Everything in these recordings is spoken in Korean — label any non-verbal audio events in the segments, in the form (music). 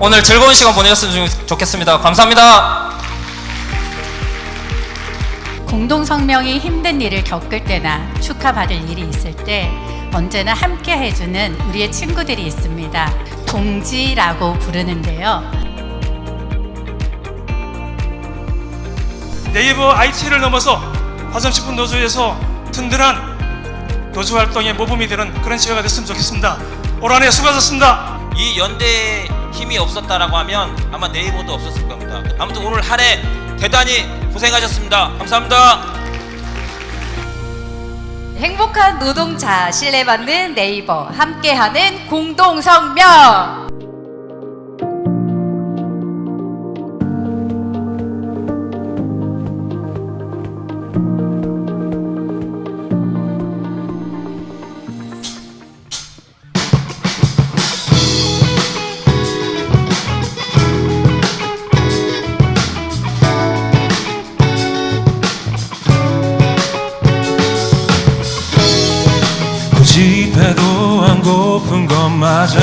오늘 즐거운 시간 보내셨으면 좋- 좋겠습니다. 감사합니다. 공동성명이 힘든 일을 겪을 때나 축하받을 일이 있을 때 언제나 함께 해주는 우리의 친구들이 있습니다. 동지라고 부르는데요. 네이버 IT를 넘어서 화성식품 노조에서 든든한 노조 활동의 모범이 되는 그런 시간가 됐으면 좋겠습니다. 올 한해 수고하셨습니다. 이 연대에 힘이 없었다라고 하면 아마 네이버도 없었을 겁니다. 아무튼 오늘 한 해 대단히 고생하셨습니다. 감사합니다. 행복한 노동자 신뢰받는 네이버 함께하는 공동성명 배도 안 고픈 건 맞아.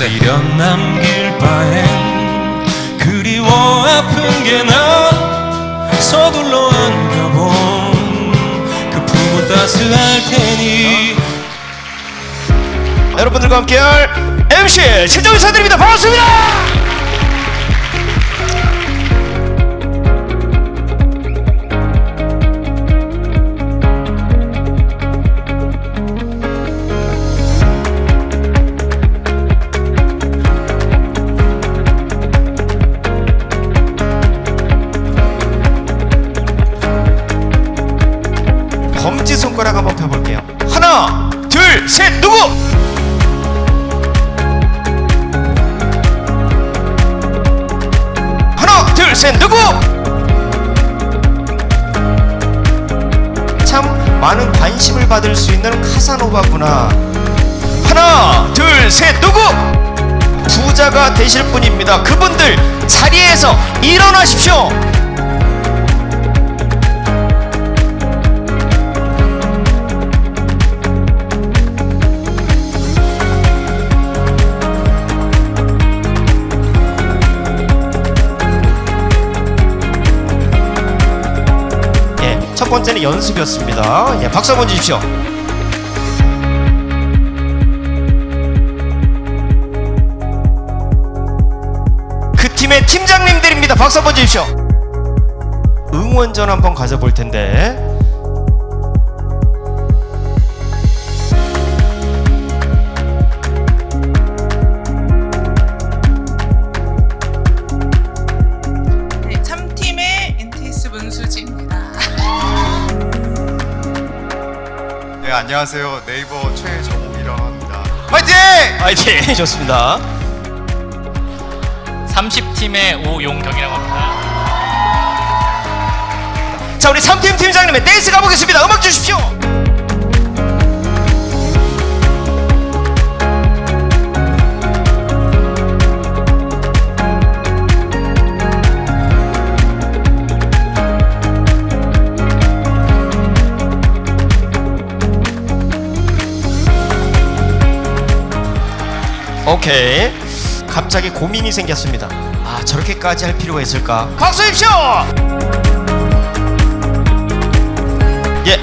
미련 남길 바엔 그리워 아픈 게 나. 서둘러 안가본 그 품은 따스할 테니 여러분들과 함께할 MC 최정일 사드립니다. 반갑습니다. 검지 손가락 한번 펴볼게요. 하나, 둘, 셋, 누구? 셋 누구? 참 많은 관심을 받을 수 있는 카사노바구나. 하나 둘 셋 누구? 부자가 되실 분입니다. 그분들 자리에서 일어나십시오 첫 번째는 연습이었습니다 예, 박수 한번 주십시오 그 팀의 팀장님들입니다. 박수 한번 주십시오. 응원전 한번 가져볼 텐데. 안녕하세요 네이버 최정욱이라고 합니다 화이팅! 화이팅! (laughs) 좋습니다. 30팀의 오용경이라고 합니다. 자, 우리 3팀 팀장님의 댄스 가보겠습니다. 음악 주십시오. 오케이. 갑자기 고민이 생겼습니다. 아, 저렇게까지 할 필요가 있을까? 박수 주십시오! 예,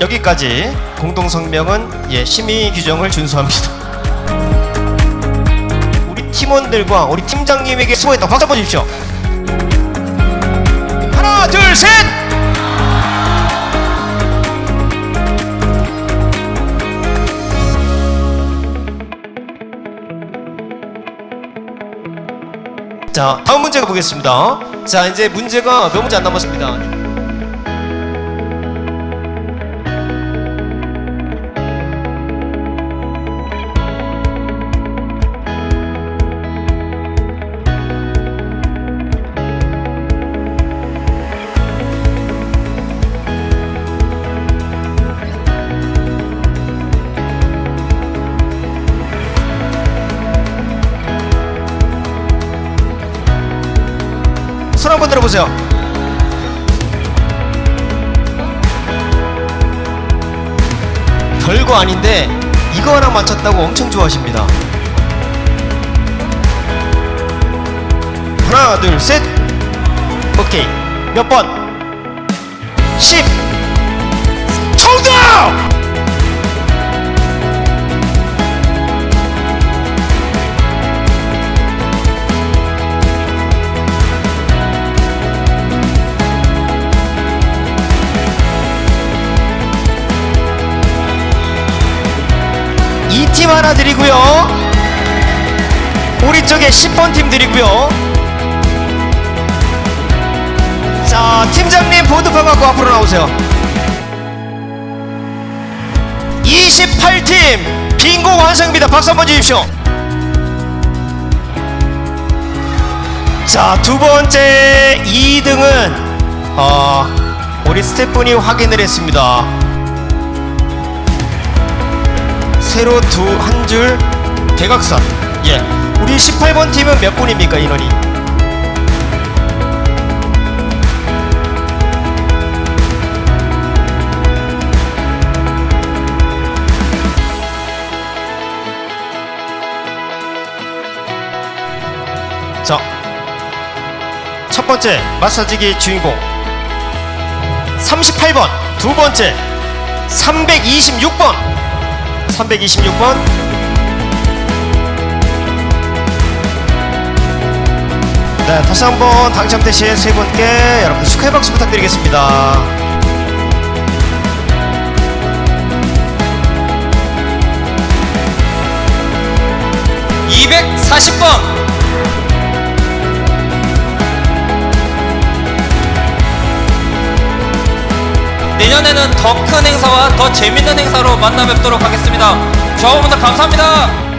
여기까지 공동성명은 예, 심의 규정을 준수합니다. 우리 팀원들과 우리 팀장님에게 수고했다. 박수 한번 주십시오. 하나, 둘, 셋! 자, 다음 문제 가보겠습니다. 자, 이제 문제가 몇 문제 안 남았습니다. 한번 들어보세요. 별거 아닌데 이거 하나 맞췄다고 엄청 좋아하십니다. 하나, 둘, 셋. 오케이. 몇 번? 10. 정답! 이 팀 하나 드리고요. 우리 쪽에 10번 팀 드리고요. 자, 팀장님 보드판 갖고 앞으로 나오세요. 28팀 빙고 완성입니다. 박수 한번 주십시오. 자, 두 번째 2등은 어, 우리 스태프분이 확인을 했습니다. 새로 두 한 줄 대각선. 예. 우리 18번 팀은 몇 분입니까 인원이? 자, 첫 번째 마사지기 주인공 38번, 두 번째 326번, 326번. 네, 다시 한번 당첨되신 세 분께 여러분 축하의 박수 부탁드리겠습니다. 이백사십 번 내년에는 더 큰 행사와 더 재밌는 행사로 만나 뵙도록 하겠습니다. 저하분들 감사합니다.